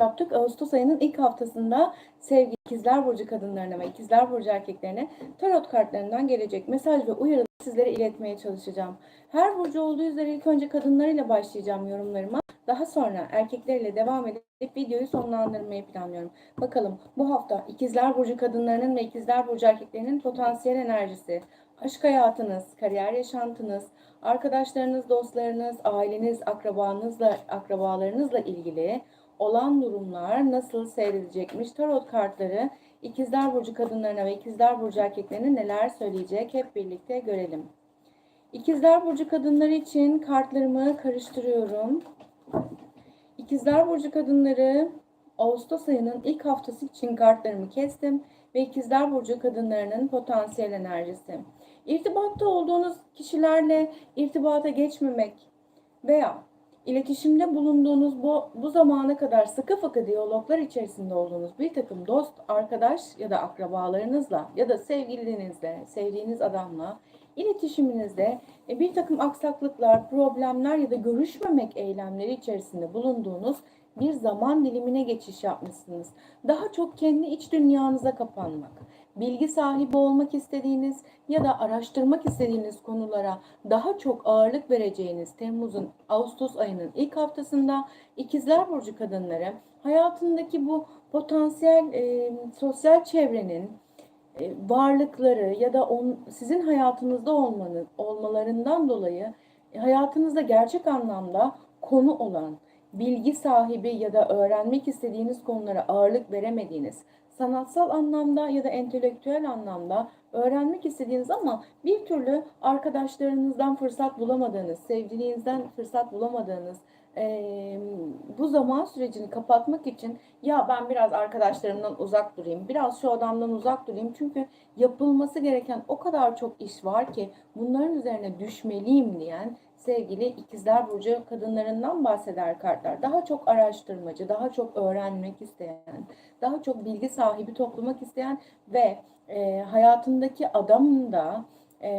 yaptık. Ağustos ayının ilk haftasında sevgili ikizler burcu kadınlarına ve ikizler burcu erkeklerine tarot kartlarından gelecek mesaj ve uyarıları sizlere iletmeye çalışacağım. Her burcu olduğu üzere ilk önce kadınlarıyla başlayacağım yorumlarıma. Daha sonra erkeklerle devam edip videoyu sonlandırmayı planlıyorum. Bakalım bu hafta ikizler burcu kadınlarının ve ikizler burcu erkeklerinin potansiyel enerjisi, aşk hayatınız, kariyer yaşantınız, arkadaşlarınız, dostlarınız, aileniz, akrabanızla, akrabalarınızla ilgili olan durumlar nasıl seyredecekmiş? Tarot kartları ikizler burcu kadınlarına ve ikizler burcu erkeklerine neler söyleyecek? Hep birlikte görelim. İkizler burcu kadınları için kartlarımı karıştırıyorum. İkizler burcu kadınları Ağustos ayının ilk haftası için kartlarımı kestim ve ikizler burcu kadınlarının potansiyel enerjisi. İrtibatta olduğunuz kişilerle irtibata geçmemek veya iletişimde bulunduğunuz bu, bu zamana kadar sıkı fıkı diyaloglar içerisinde olduğunuz bir takım dost, arkadaş ya da akrabalarınızla ya da sevgilinizle, sevdiğiniz adamla iletişiminizde e, bir takım aksaklıklar, problemler ya da görüşmemek eylemleri içerisinde bulunduğunuz bir zaman dilimine geçiş yapmışsınız. Daha çok kendi iç dünyanıza kapanmak, bilgi sahibi olmak istediğiniz ya da araştırmak istediğiniz konulara daha çok ağırlık vereceğiniz Temmuz'un Ağustos ayının ilk haftasında ikizler burcu kadınları hayatındaki bu potansiyel e, sosyal çevrenin e, varlıkları ya da on, sizin hayatınızda olmanız olmalarından dolayı hayatınızda gerçek anlamda konu olan bilgi sahibi ya da öğrenmek istediğiniz konulara ağırlık veremediğiniz, sanatsal anlamda ya da entelektüel anlamda öğrenmek istediğiniz ama bir türlü arkadaşlarınızdan fırsat bulamadığınız, sevdiğinizden fırsat bulamadığınız e, bu zaman sürecini kapatmak için ya ben biraz arkadaşlarımdan uzak durayım, biraz şu adamdan uzak durayım. Çünkü yapılması gereken o kadar çok iş var ki bunların üzerine düşmeliyim diyen sevgili ikizler burcu kadınlarından bahseder kartlar. Daha çok araştırmacı, daha çok öğrenmek isteyen, daha çok bilgi sahibi toplamak isteyen ve e, hayatındaki adamın da e,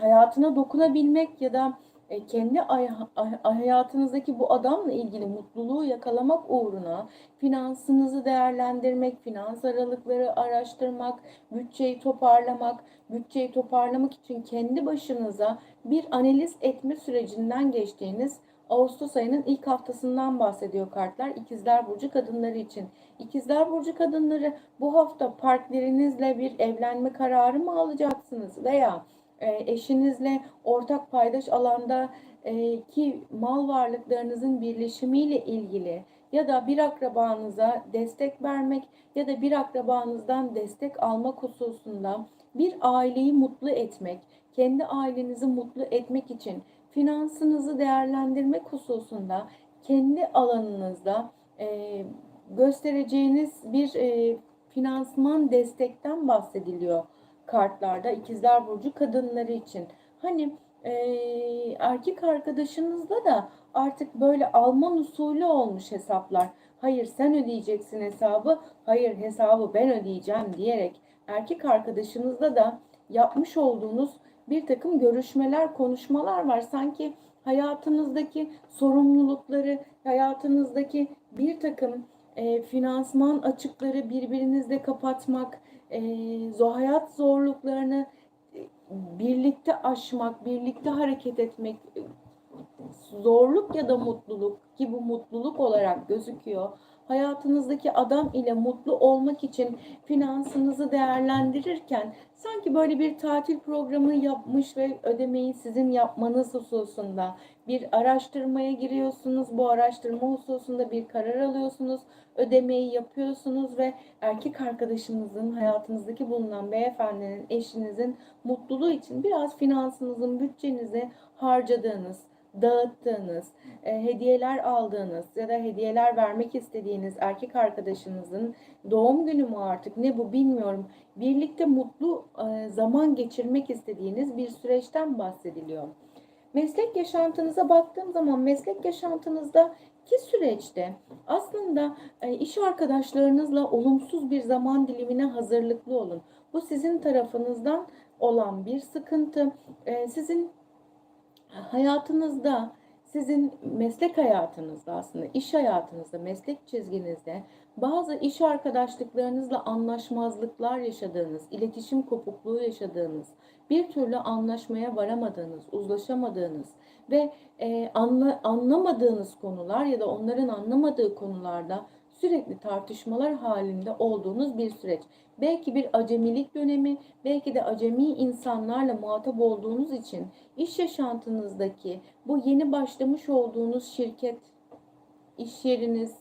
hayatına dokunabilmek ya da e, kendi ay, ay, hayatınızdaki bu adamla ilgili mutluluğu yakalamak uğruna finansınızı değerlendirmek, finans aralıkları araştırmak, bütçeyi toparlamak, bütçeyi toparlamak için kendi başınıza bir analiz etme sürecinden geçtiğiniz Ağustos ayının ilk haftasından bahsediyor kartlar İkizler Burcu kadınları için. İkizler Burcu kadınları bu hafta partnerinizle bir evlenme kararı mı alacaksınız veya eşinizle ortak paydaş alanda e, ki mal varlıklarınızın birleşimiyle ilgili ya da bir akrabanıza destek vermek ya da bir akrabanızdan destek almak hususunda bir aileyi mutlu etmek, kendi ailenizi mutlu etmek için finansınızı değerlendirmek hususunda kendi alanınızda e, göstereceğiniz bir e, finansman destekten bahsediliyor kartlarda ikizler burcu kadınları için. Hani e, erkek arkadaşınızla da artık böyle Alman usulü olmuş hesaplar. Hayır sen ödeyeceksin hesabı, hayır hesabı ben ödeyeceğim diyerek erkek arkadaşınızla da yapmış olduğunuz bir takım görüşmeler, konuşmalar var. Sanki hayatınızdaki sorumlulukları, hayatınızdaki bir takım e, finansman açıkları birbirinizle kapatmak, hayat zorluklarını birlikte aşmak, birlikte hareket etmek, zorluk ya da mutluluk ki bu mutluluk olarak gözüküyor hayatınızdaki adam ile mutlu olmak için finansınızı değerlendirirken sanki böyle bir tatil programı yapmış ve ödemeyi sizin yapmanız hususunda bir araştırmaya giriyorsunuz. Bu araştırma hususunda bir karar alıyorsunuz. Ödemeyi yapıyorsunuz ve erkek arkadaşınızın hayatınızdaki bulunan beyefendinin, eşinizin mutluluğu için biraz finansınızın, bütçenizi harcadığınız, dağıttığınız, e, hediyeler aldığınız ya da hediyeler vermek istediğiniz erkek arkadaşınızın doğum günü mü artık ne bu bilmiyorum. Birlikte mutlu e, zaman geçirmek istediğiniz bir süreçten bahsediliyor. Meslek yaşantınıza baktığım zaman meslek yaşantınızda ki süreçte aslında e, iş arkadaşlarınızla olumsuz bir zaman dilimine hazırlıklı olun. Bu sizin tarafınızdan olan bir sıkıntı. E, sizin hayatınızda sizin meslek hayatınızda aslında iş hayatınızda, meslek çizginizde bazı iş arkadaşlıklarınızla anlaşmazlıklar yaşadığınız, iletişim kopukluğu yaşadığınız, bir türlü anlaşmaya varamadığınız, uzlaşamadığınız ve e, anla, anlamadığınız konular ya da onların anlamadığı konularda sürekli tartışmalar halinde olduğunuz bir süreç. Belki bir acemilik dönemi, belki de acemi insanlarla muhatap olduğunuz için iş yaşantınızdaki bu yeni başlamış olduğunuz şirket, iş yeriniz,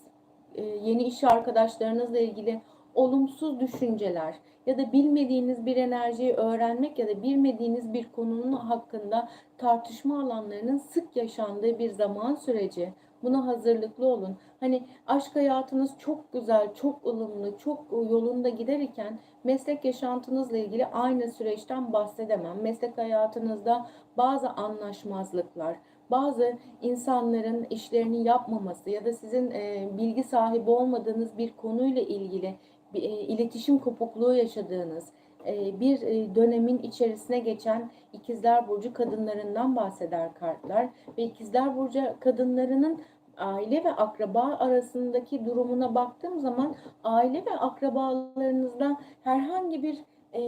e, yeni iş arkadaşlarınızla ilgili olumsuz düşünceler ya da bilmediğiniz bir enerjiyi öğrenmek ya da bilmediğiniz bir konunun hakkında tartışma alanlarının sık yaşandığı bir zaman süreci. Buna hazırlıklı olun. Hani aşk hayatınız çok güzel, çok ılımlı, çok yolunda giderken meslek yaşantınızla ilgili aynı süreçten bahsedemem. Meslek hayatınızda bazı anlaşmazlıklar, bazı insanların işlerini yapmaması ya da sizin e, bilgi sahibi olmadığınız bir konuyla ilgili bir, e, iletişim kopukluğu yaşadığınız e, bir e, dönemin içerisine geçen ikizler burcu kadınlarından bahseder kartlar ve ikizler burcu kadınlarının aile ve akraba arasındaki durumuna baktığım zaman aile ve akrabalarınızdan herhangi bir e,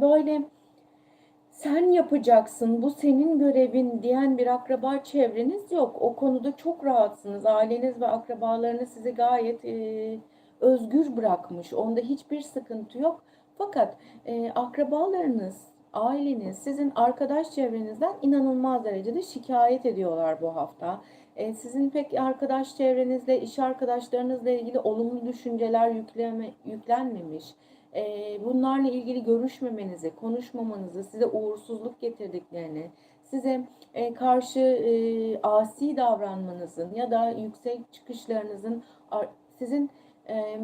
böyle sen yapacaksın, bu senin görevin diyen bir akraba çevreniz yok. O konuda çok rahatsınız. Aileniz ve akrabalarınız sizi gayet e, özgür bırakmış. Onda hiçbir sıkıntı yok. Fakat e, akrabalarınız, aileniz, sizin arkadaş çevrenizden inanılmaz derecede şikayet ediyorlar bu hafta. E, sizin pek arkadaş çevrenizle, iş arkadaşlarınızla ilgili olumlu düşünceler yükleme, yüklenmemiş. E, bunlarla ilgili görüşmemenizi, konuşmamanızı, size uğursuzluk getirdiklerini, size e, karşı e, asi davranmanızın ya da yüksek çıkışlarınızın sizin e,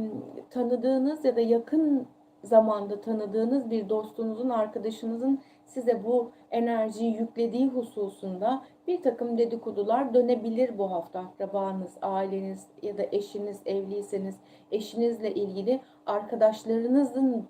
tanıdığınız ya da yakın zamanda tanıdığınız bir dostunuzun, arkadaşınızın size bu enerjiyi yüklediği hususunda bir takım dedikodular dönebilir bu hafta. Akrabanız, aileniz ya da eşiniz, evliyseniz eşinizle ilgili arkadaşlarınızın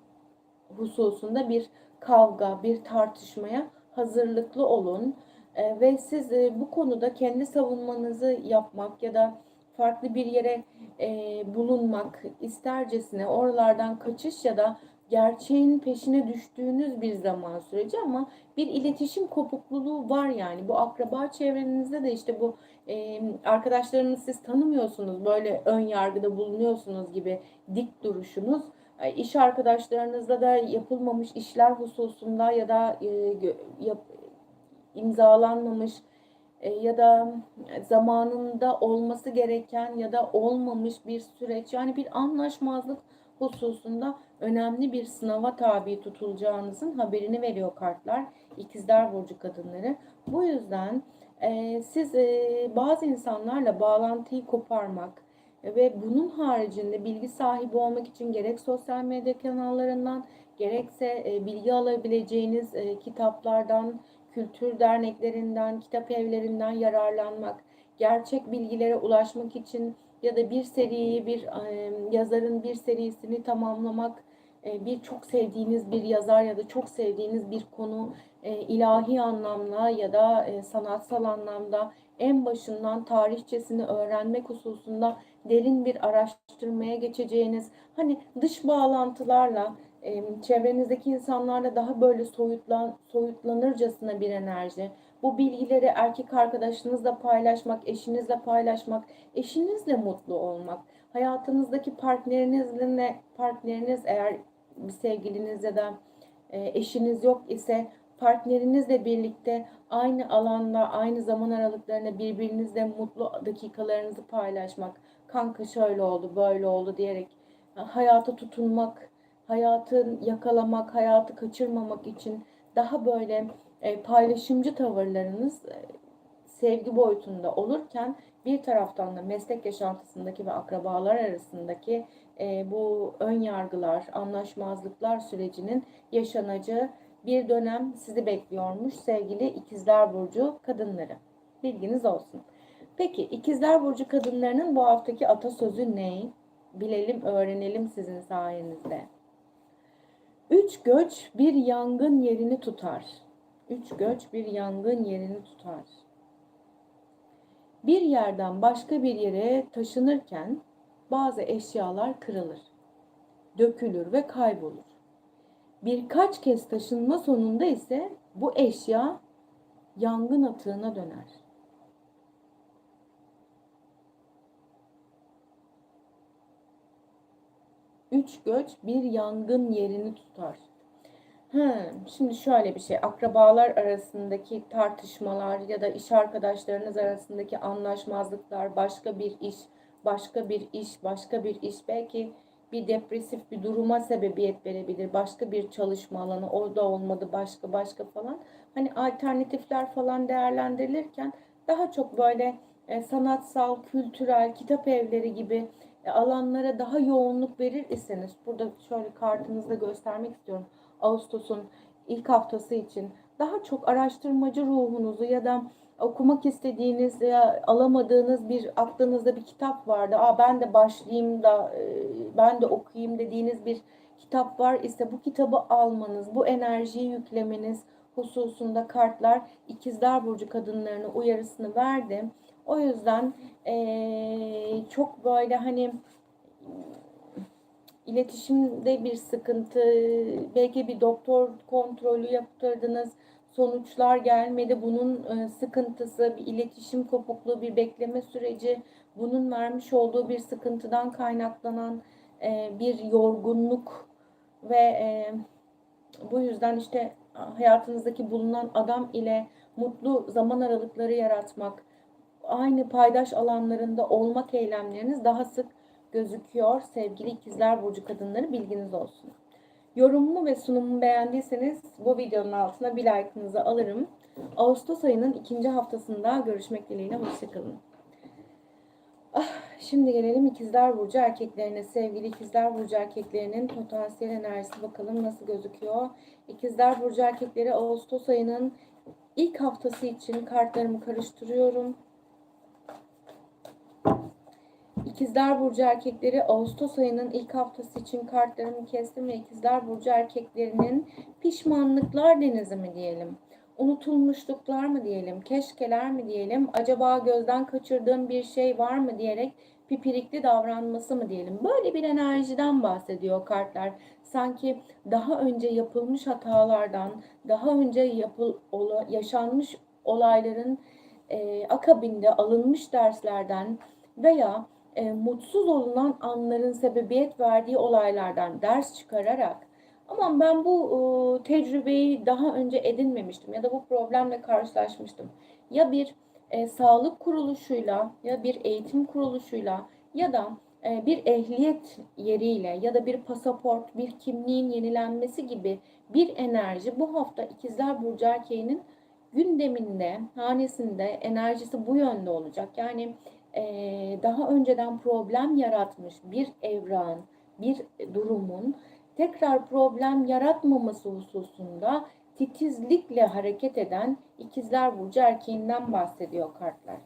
hususunda bir kavga, bir tartışmaya hazırlıklı olun. E, ve siz e, bu konuda kendi savunmanızı yapmak ya da farklı bir yere e, bulunmak istercesine oralardan kaçış ya da gerçeğin peşine düştüğünüz bir zaman süreci ama bir iletişim kopukluğu var yani. Bu akraba çevrenizde de işte bu e, arkadaşlarınız siz tanımıyorsunuz böyle ön yargıda bulunuyorsunuz gibi dik duruşunuz iş arkadaşlarınızla da yapılmamış işler hususunda ya da e, yap, imzalanmamış e, ya da zamanında olması gereken ya da olmamış bir süreç yani bir anlaşmazlık hususunda önemli bir sınava tabi tutulacağınızın haberini veriyor kartlar. İkizler Burcu kadınları. Bu yüzden e, siz e, bazı insanlarla bağlantıyı koparmak ve bunun haricinde bilgi sahibi olmak için gerek sosyal medya kanallarından gerekse e, bilgi alabileceğiniz e, kitaplardan, kültür derneklerinden, kitap evlerinden yararlanmak, gerçek bilgilere ulaşmak için ya da bir seriyi, bir e, yazarın bir serisini tamamlamak, bir çok sevdiğiniz bir yazar ya da çok sevdiğiniz bir konu e, ilahi anlamda ya da e, sanatsal anlamda en başından tarihçesini öğrenmek hususunda derin bir araştırmaya geçeceğiniz, hani dış bağlantılarla çevrenizdeki insanlarla daha böyle soyutlan, soyutlanırcasına bir enerji. Bu bilgileri erkek arkadaşınızla paylaşmak, eşinizle paylaşmak, eşinizle mutlu olmak, hayatınızdaki partnerinizle partneriniz eğer sevgiliniz ya da eşiniz yok ise partnerinizle birlikte aynı alanda, aynı zaman aralıklarında birbirinizle mutlu dakikalarınızı paylaşmak, kanka şöyle oldu, böyle oldu diyerek hayata tutunmak, hayatı yakalamak, hayatı kaçırmamak için daha böyle e, paylaşımcı tavırlarınız e, sevgi boyutunda olurken bir taraftan da meslek yaşantısındaki ve akrabalar arasındaki e, bu ön yargılar, anlaşmazlıklar sürecinin yaşanacağı bir dönem sizi bekliyormuş sevgili ikizler burcu kadınları. Bilginiz olsun. Peki ikizler burcu kadınlarının bu haftaki atasözü ne? Bilelim, öğrenelim sizin sayenizde. Üç göç bir yangın yerini tutar. Üç göç bir yangın yerini tutar. Bir yerden başka bir yere taşınırken bazı eşyalar kırılır, dökülür ve kaybolur. Birkaç kez taşınma sonunda ise bu eşya yangın atığına döner. Üç göç bir yangın yerini tutar. Hı, şimdi şöyle bir şey. Akrabalar arasındaki tartışmalar ya da iş arkadaşlarınız arasındaki anlaşmazlıklar, başka bir iş, başka bir iş, başka bir iş belki bir depresif bir duruma sebebiyet verebilir. Başka bir çalışma alanı orada olmadı başka başka falan. Hani alternatifler falan değerlendirilirken daha çok böyle e, sanatsal, kültürel, kitap evleri gibi e, alanlara daha yoğunluk verir iseniz burada şöyle kartınızda göstermek istiyorum. Ağustos'un ilk haftası için daha çok araştırmacı ruhunuzu ya da okumak istediğiniz ya alamadığınız bir aklınızda bir kitap vardı. Aa ben de başlayayım da e, ben de okuyayım dediğiniz bir kitap var ise bu kitabı almanız, bu enerjiyi yüklemeniz hususunda kartlar ikizler burcu kadınlarına uyarısını verdi. O yüzden ee, çok böyle hani iletişimde bir sıkıntı, belki bir doktor kontrolü yaptırdınız, sonuçlar gelmedi. Bunun e, sıkıntısı, bir iletişim kopukluğu, bir bekleme süreci, bunun vermiş olduğu bir sıkıntıdan kaynaklanan e, bir yorgunluk ve e, bu yüzden işte hayatınızdaki bulunan adam ile mutlu zaman aralıkları yaratmak, aynı paydaş alanlarında olmak eylemleriniz daha sık gözüküyor sevgili ikizler burcu kadınları bilginiz olsun. Yorumumu ve sunumumu beğendiyseniz bu videonun altına bir like'ınızı alırım. Ağustos ayının ikinci haftasında görüşmek dileğiyle hoşçakalın. Ah, şimdi gelelim ikizler burcu erkeklerine. Sevgili ikizler burcu erkeklerinin potansiyel enerjisi bakalım nasıl gözüküyor. İkizler burcu erkekleri Ağustos ayının ilk haftası için kartlarımı karıştırıyorum. İkizler Burcu erkekleri Ağustos ayının ilk haftası için kartlarımı kestim ve İkizler Burcu erkeklerinin pişmanlıklar denizi mi diyelim, unutulmuşluklar mı diyelim, keşkeler mi diyelim, acaba gözden kaçırdığım bir şey var mı diyerek pipirikli davranması mı diyelim. Böyle bir enerjiden bahsediyor kartlar. Sanki daha önce yapılmış hatalardan, daha önce yapıl, ola, yaşanmış olayların e, akabinde alınmış derslerden veya e, mutsuz olunan anların sebebiyet verdiği olaylardan ders çıkararak aman ben bu e, tecrübeyi daha önce edinmemiştim ya da bu problemle karşılaşmıştım. Ya bir e, sağlık kuruluşuyla ya bir eğitim kuruluşuyla ya da e, bir ehliyet yeriyle ya da bir pasaport, bir kimliğin yenilenmesi gibi bir enerji bu hafta ikizler burcu erkeğinin gündeminde, hanesinde enerjisi bu yönde olacak. Yani e, daha önceden problem yaratmış bir evran, bir durumun tekrar problem yaratmaması hususunda titizlikle hareket eden ikizler burcu erkeğinden bahsediyor kartlar.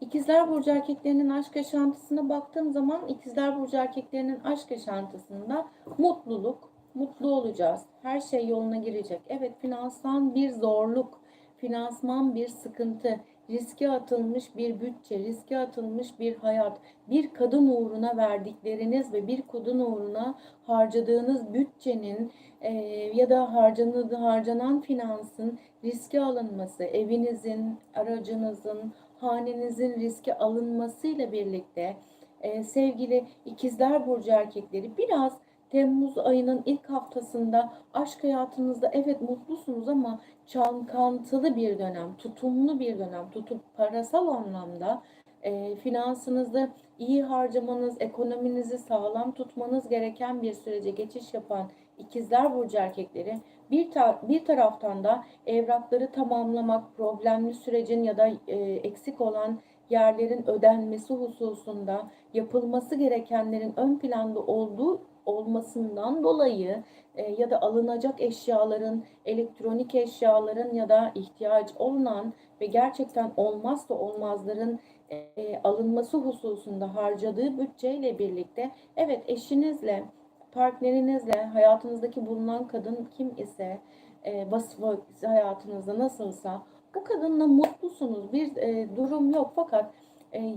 İkizler burcu erkeklerinin aşk yaşantısına baktığım zaman ikizler burcu erkeklerinin aşk yaşantısında mutluluk, mutlu olacağız. Her şey yoluna girecek. Evet finansal bir zorluk, finansman bir sıkıntı, riske atılmış bir bütçe, riske atılmış bir hayat, bir kadın uğruna verdikleriniz ve bir kadın uğruna harcadığınız bütçenin e, ya da harcanığı, harcanan finansın riske alınması, evinizin, aracınızın, hanenizin riske alınmasıyla birlikte e, sevgili ikizler burcu erkekleri biraz Temmuz ayının ilk haftasında aşk hayatınızda evet mutlusunuz ama çalkantılı bir dönem, tutumlu bir dönem, tutup parasal anlamda e, finansınızı iyi harcamanız, ekonominizi sağlam tutmanız gereken bir sürece geçiş yapan ikizler burcu erkekleri bir, ta bir taraftan da evrakları tamamlamak, problemli sürecin ya da e, eksik olan yerlerin ödenmesi hususunda yapılması gerekenlerin ön planda olduğu olmasından dolayı e, ya da alınacak eşyaların, elektronik eşyaların ya da ihtiyaç olunan ve gerçekten olmazsa olmazların e, alınması hususunda harcadığı bütçeyle birlikte evet eşinizle, partnerinizle, hayatınızdaki bulunan kadın kim ise e, vasıfı hayatınızda nasılsa Bu kadınla mutlusunuz. Bir e, durum yok fakat e,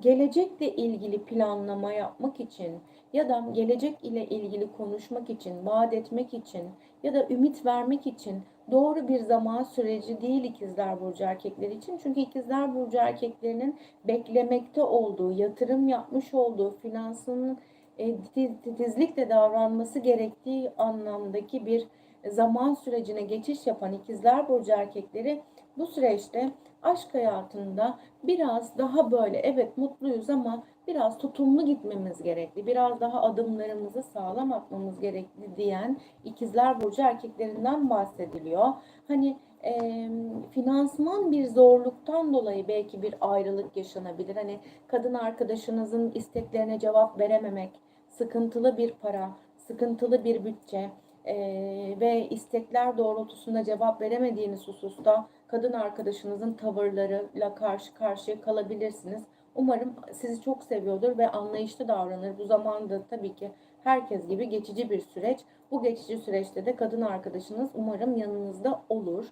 gelecekle ilgili planlama yapmak için ya da gelecek ile ilgili konuşmak için, vaat etmek için ya da ümit vermek için doğru bir zaman süreci değil ikizler burcu erkekleri için. Çünkü ikizler burcu erkeklerinin beklemekte olduğu, yatırım yapmış olduğu, finansının e, titizlikle davranması gerektiği anlamdaki bir zaman sürecine geçiş yapan ikizler burcu erkekleri bu süreçte aşk hayatında biraz daha böyle evet mutluyuz ama biraz tutumlu gitmemiz gerekli. Biraz daha adımlarımızı sağlam atmamız gerekli diyen ikizler burcu erkeklerinden bahsediliyor. Hani e, finansman bir zorluktan dolayı belki bir ayrılık yaşanabilir. Hani kadın arkadaşınızın isteklerine cevap verememek, sıkıntılı bir para, sıkıntılı bir bütçe e, ve istekler doğrultusunda cevap veremediğiniz hususta kadın arkadaşınızın tavırlarıyla karşı karşıya kalabilirsiniz. Umarım sizi çok seviyordur ve anlayışlı davranır. Bu zamanda tabii ki herkes gibi geçici bir süreç. Bu geçici süreçte de kadın arkadaşınız umarım yanınızda olur.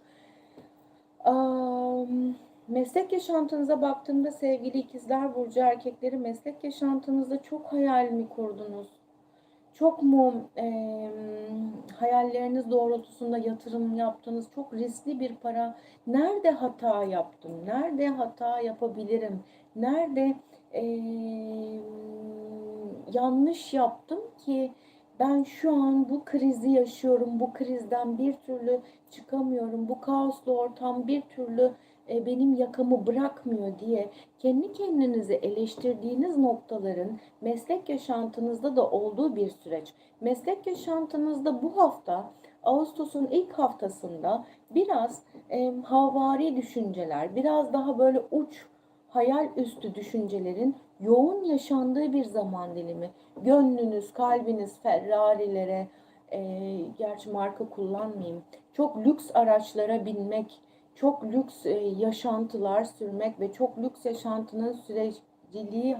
Meslek yaşantınıza baktığımda sevgili ikizler burcu erkekleri meslek yaşantınızda çok hayal mi kurdunuz? Çok mu e, hayalleriniz doğrultusunda yatırım yaptınız? Çok riskli bir para. Nerede hata yaptım? Nerede hata yapabilirim? Nerede e, yanlış yaptım ki ben şu an bu krizi yaşıyorum. Bu krizden bir türlü çıkamıyorum. Bu kaoslu ortam bir türlü e, benim yakamı bırakmıyor diye kendi kendinizi eleştirdiğiniz noktaların meslek yaşantınızda da olduğu bir süreç. Meslek yaşantınızda bu hafta Ağustos'un ilk haftasında biraz e, havari düşünceler, biraz daha böyle uç hayal üstü düşüncelerin yoğun yaşandığı bir zaman dilimi. Gönlünüz, kalbiniz Ferrari'lere, e, gerçi marka kullanmayayım, çok lüks araçlara binmek, çok lüks e, yaşantılar sürmek ve çok lüks yaşantının süreciliği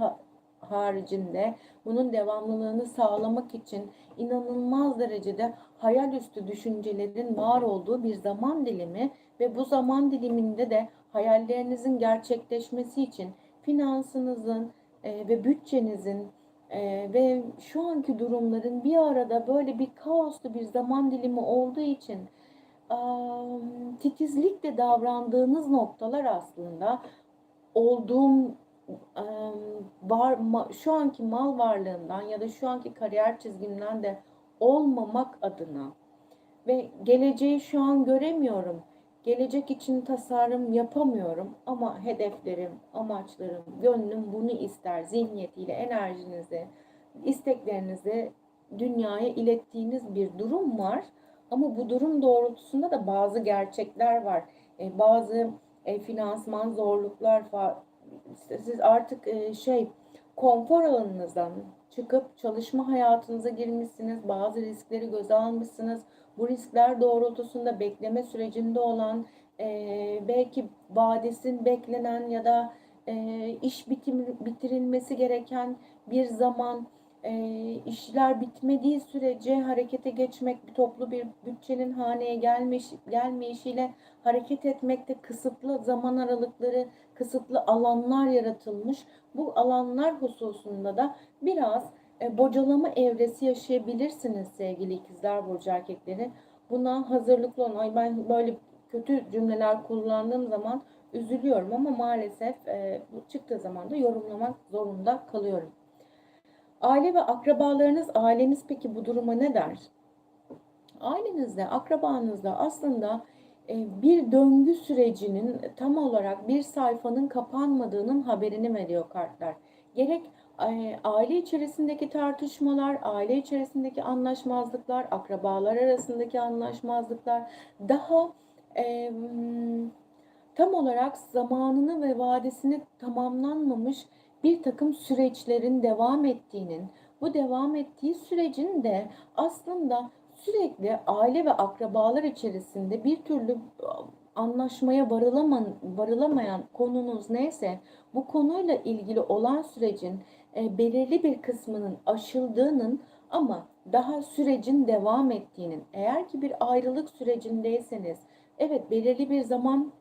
haricinde bunun devamlılığını sağlamak için inanılmaz derecede hayal üstü düşüncelerin var olduğu bir zaman dilimi ve bu zaman diliminde de hayallerinizin gerçekleşmesi için finansınızın e, ve bütçenizin e, ve şu anki durumların bir arada böyle bir kaoslu bir zaman dilimi olduğu için titizlikle davrandığınız noktalar aslında olduğum var şu anki mal varlığından ya da şu anki kariyer çizgimden de olmamak adına ve geleceği şu an göremiyorum. Gelecek için tasarım yapamıyorum ama hedeflerim, amaçlarım, gönlüm bunu ister. Zihniyetiyle enerjinizi, isteklerinizi dünyaya ilettiğiniz bir durum var ama bu durum doğrultusunda da bazı gerçekler var. E, bazı e, finansman zorluklar var. Siz artık e, şey konfor alanınızdan çıkıp çalışma hayatınıza girmişsiniz. Bazı riskleri göze almışsınız. Bu riskler doğrultusunda bekleme sürecinde olan e, belki vadesin beklenen ya da e, iş bitim, bitirilmesi gereken bir zaman e, işler bitmediği sürece harekete geçmek, toplu bir bütçenin haneye gelmiş, gelmeyişiyle hareket etmekte kısıtlı zaman aralıkları, kısıtlı alanlar yaratılmış. Bu alanlar hususunda da biraz bocalama evresi yaşayabilirsiniz sevgili ikizler burcu erkekleri. Buna hazırlıklı olun. Ay ben böyle kötü cümleler kullandığım zaman üzülüyorum ama maalesef e, bu çıktığı zaman da yorumlamak zorunda kalıyorum. Aile ve akrabalarınız, aileniz peki bu duruma ne der? Ailenizde, akrabanızda aslında e, bir döngü sürecinin tam olarak bir sayfanın kapanmadığının haberini veriyor kartlar. Gerek e, aile içerisindeki tartışmalar, aile içerisindeki anlaşmazlıklar, akrabalar arasındaki anlaşmazlıklar daha e, tam olarak zamanını ve vadesini tamamlanmamış bir takım süreçlerin devam ettiğinin, bu devam ettiği sürecin de aslında sürekli aile ve akrabalar içerisinde bir türlü anlaşmaya varılaman, varılamayan konunuz neyse bu konuyla ilgili olan sürecin e, belirli bir kısmının aşıldığının ama daha sürecin devam ettiğinin eğer ki bir ayrılık sürecindeyseniz evet belirli bir zaman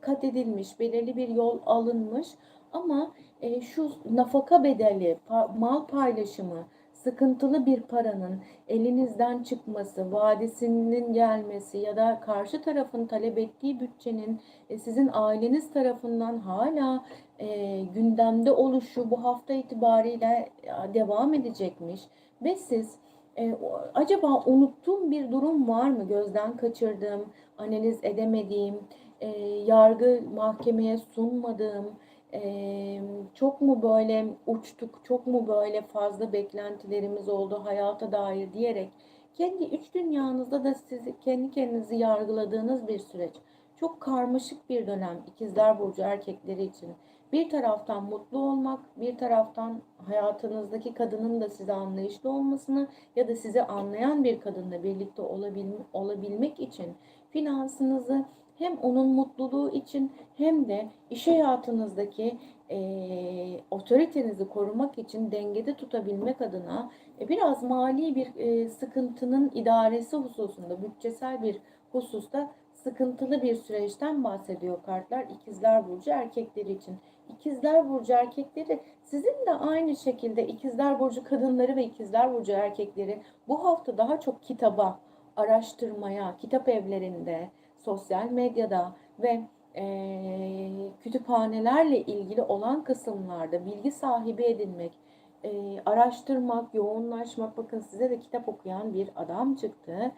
kat edilmiş, belirli bir yol alınmış ama e, şu nafaka bedeli, pa- mal paylaşımı, sıkıntılı bir paranın elinizden çıkması, vadesinin gelmesi ya da karşı tarafın talep ettiği bütçenin e, sizin aileniz tarafından hala e, gündemde oluşu bu hafta itibariyle e, devam edecekmiş ve siz e, acaba unuttuğum bir durum var mı? Gözden kaçırdığım, analiz edemediğim, e, yargı mahkemeye sunmadığım, e, çok mu böyle uçtuk, çok mu böyle fazla beklentilerimiz oldu hayata dair diyerek kendi iç dünyanızda da sizi kendi kendinizi yargıladığınız bir süreç. Çok karmaşık bir dönem ikizler burcu erkekleri için. Bir taraftan mutlu olmak, bir taraftan hayatınızdaki kadının da size anlayışlı olmasını ya da sizi anlayan bir kadınla birlikte olabilme, olabilmek için finansınızı hem onun mutluluğu için hem de iş hayatınızdaki eee, otoritenizi korumak için dengede tutabilmek adına e, biraz mali bir e, sıkıntının idaresi hususunda, bütçesel bir hususta sıkıntılı bir süreçten bahsediyor kartlar İkizler Burcu erkekleri için. İkizler Burcu erkekleri sizin de aynı şekilde İkizler Burcu kadınları ve İkizler Burcu erkekleri bu hafta daha çok kitaba, araştırmaya, kitap evlerinde, sosyal medyada ve eee, kütüphanelerle ilgili olan kısımlarda bilgi sahibi edinmek, eee, araştırmak, yoğunlaşmak. Bakın size de kitap okuyan bir adam çıktı.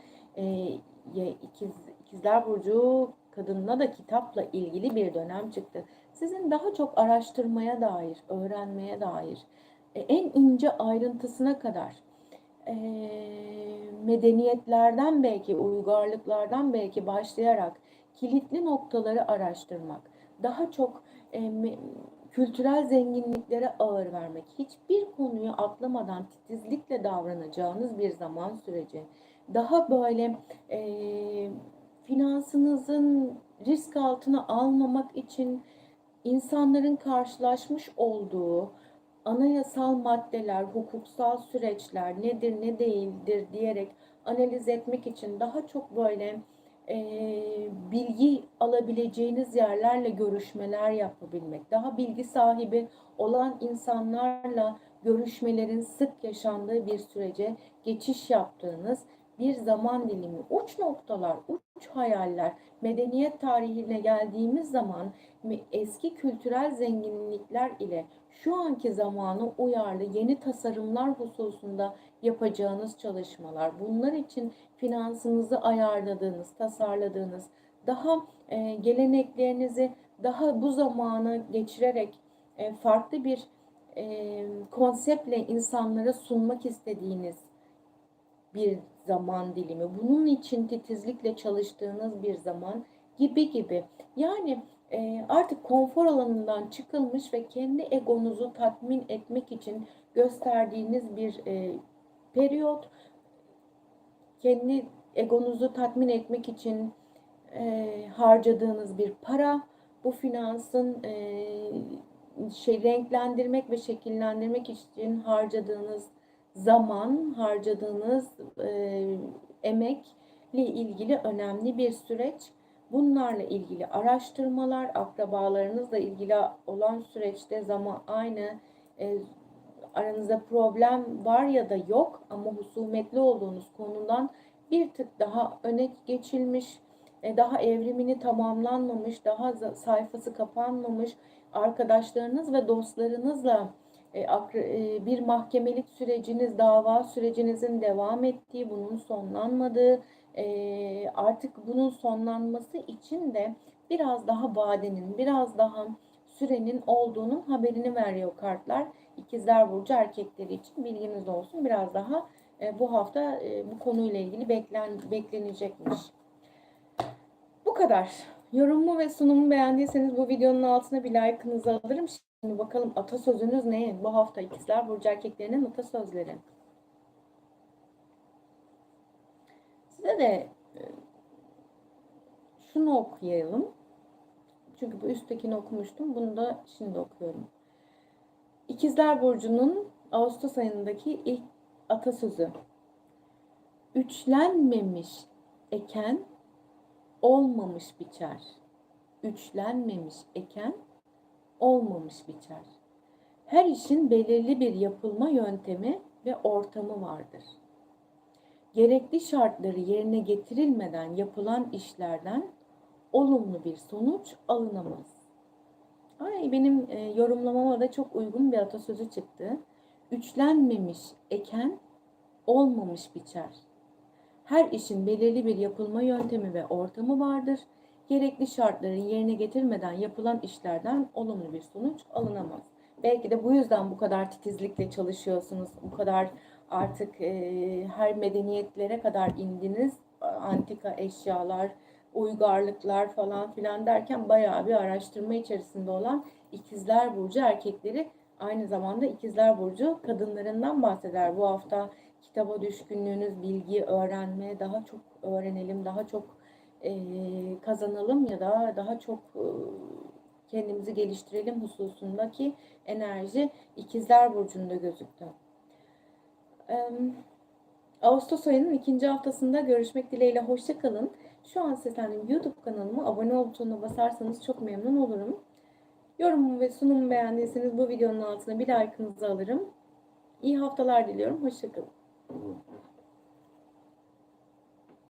Ya ikiz, İkizler Burcu kadınına da kitapla ilgili bir dönem çıktı. Sizin daha çok araştırmaya dair, öğrenmeye dair, e, en ince ayrıntısına kadar eee, medeniyetlerden belki, uygarlıklardan belki başlayarak kilitli noktaları araştırmak, daha çok e, kültürel zenginliklere ağır vermek, hiçbir konuyu atlamadan titizlikle davranacağınız bir zaman süreci, daha böyle e, finansınızın risk altına almamak için insanların karşılaşmış olduğu anayasal maddeler, hukuksal süreçler nedir ne değildir diyerek analiz etmek için daha çok böyle e, bilgi alabileceğiniz yerlerle görüşmeler yapabilmek, daha bilgi sahibi olan insanlarla görüşmelerin sık yaşandığı bir sürece geçiş yaptığınız bir zaman dilimi, uç noktalar, uç hayaller, medeniyet tarihine geldiğimiz zaman eski kültürel zenginlikler ile şu anki zamanı uyarlı yeni tasarımlar hususunda yapacağınız çalışmalar, bunlar için finansınızı ayarladığınız, tasarladığınız, daha e, geleneklerinizi daha bu zamana geçirerek e, farklı bir e, konseptle insanlara sunmak istediğiniz bir zaman dilimi, bunun için titizlikle çalıştığınız bir zaman gibi gibi. Yani e, artık konfor alanından çıkılmış ve kendi egonuzu tatmin etmek için gösterdiğiniz bir e, periyot, kendi egonuzu tatmin etmek için e, harcadığınız bir para, bu finansın e, şey renklendirmek ve şekillendirmek için harcadığınız zaman, harcadığınız e, emekle ilgili önemli bir süreç. Bunlarla ilgili araştırmalar, akrabalarınızla ilgili olan süreçte zaman aynı e, aranızda problem var ya da yok ama husumetli olduğunuz konudan bir tık daha öne geçilmiş, e, daha evrimini tamamlanmamış, daha sayfası kapanmamış arkadaşlarınız ve dostlarınızla bir mahkemelik süreciniz, dava sürecinizin devam ettiği, bunun sonlanmadığı, e, artık bunun sonlanması için de biraz daha vadenin, biraz daha sürenin olduğunun haberini veriyor kartlar. İkizler Burcu erkekleri için bilginiz olsun. Biraz daha e, bu hafta e, bu konuyla ilgili beklen, beklenecekmiş. Bu kadar. Yorumumu ve sunumu beğendiyseniz bu videonun altına bir like'ınızı alırım. Şimdi bakalım atasözünüz ne? Bu hafta ikizler burcu erkeklerinin atasözleri. Size de e, şunu okuyalım. Çünkü bu üsttekini okumuştum. Bunu da şimdi okuyorum. İkizler Burcu'nun Ağustos ayındaki ilk atasözü. Üçlenmemiş eken olmamış biçer. üçlenmemiş eken olmamış biçer. Her işin belirli bir yapılma yöntemi ve ortamı vardır. Gerekli şartları yerine getirilmeden yapılan işlerden olumlu bir sonuç alınamaz. Ay benim e, yorumlamama da çok uygun bir atasözü çıktı. Üçlenmemiş eken olmamış biçer. Her işin belirli bir yapılma yöntemi ve ortamı vardır. Gerekli şartları yerine getirmeden yapılan işlerden olumlu bir sonuç alınamaz. Belki de bu yüzden bu kadar titizlikle çalışıyorsunuz. Bu kadar artık e, her medeniyetlere kadar indiniz. Antika eşyalar, uygarlıklar falan filan derken bayağı bir araştırma içerisinde olan ikizler burcu erkekleri aynı zamanda ikizler burcu kadınlarından bahseder. Bu hafta kitaba düşkünlüğünüz, bilgi öğrenme, daha çok öğrenelim, daha çok kazanalım ya da daha çok kendimizi geliştirelim hususundaki enerji ikizler burcunda gözüktü. Ağustos ayının ikinci haftasında görüşmek dileğiyle hoşça kalın. Şu an seslendiğim YouTube kanalıma abone ol butonuna basarsanız çok memnun olurum. Yorumumu ve sunumu beğendiyseniz bu videonun altına bir like'ınızı alırım. İyi haftalar diliyorum. Hoşçakalın.